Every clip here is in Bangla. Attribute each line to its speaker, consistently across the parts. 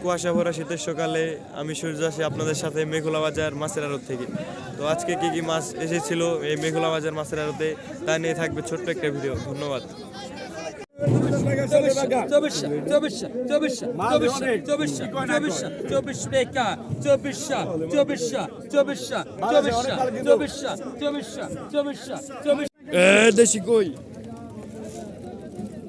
Speaker 1: কুয়াশা ভরা শীতের সকালে আমি সূর্য আসি আপনাদের সাথে মেঘলা বাজার মাছের আড়ত থেকে। তো আজকে কি কি মাছ এসেছিল এই মেঘলা বাজার মাছের আড়তে তা নিয়ে থাকবে ছোট্ট একটা ভিডিও। ধন্যবাদ।
Speaker 2: চব্বিশশো চব্বিশশো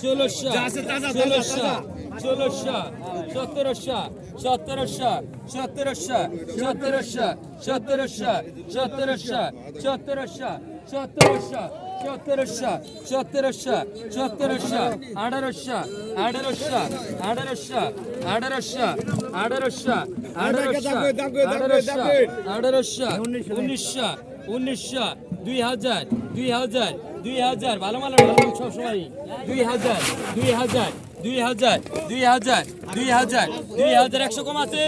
Speaker 2: ষোলোশো ষোলোশো ষোলোশো সতেরোশো সতেরোশো সতেরোশো সতেরোশো সতেরোশো সতেরোশো সতেরোশো সতেরোশো সতেরোশো সতেরোশো সতেরোশো আঠারোশো আঠারোশো আঠারোশো আঠারোশো আঠারোশো আঠারোশো আঠারোশো আঠারোশো উনিশশো উনিশশো দুই হাজার দুই হাজার দুই হাজার ভালো ভালো সবসময় দুই হাজার দুই হাজার দুই হাজার দুই হাজার দুই হাজার দুই হাজার একশো কম আছে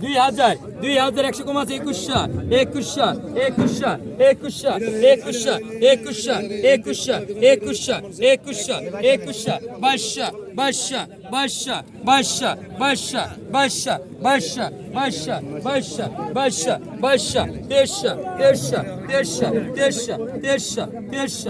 Speaker 2: দুই হাজার দুই হাজার একশো কম আছে একুশশো একুশশো একুশশো একুশশো একুশশো একুশশো একুশশো একুশশো একুশশো একুশশো বাইশশো বাইশশো বাইশশো বাইশশো বাইশশো বাইশশো বাইশশো বাইশশো বাইশশো বাইশশো বাইশশো তেইশশো তেইশশো তেইশশো তেইশশো তেইশশো তেইশশো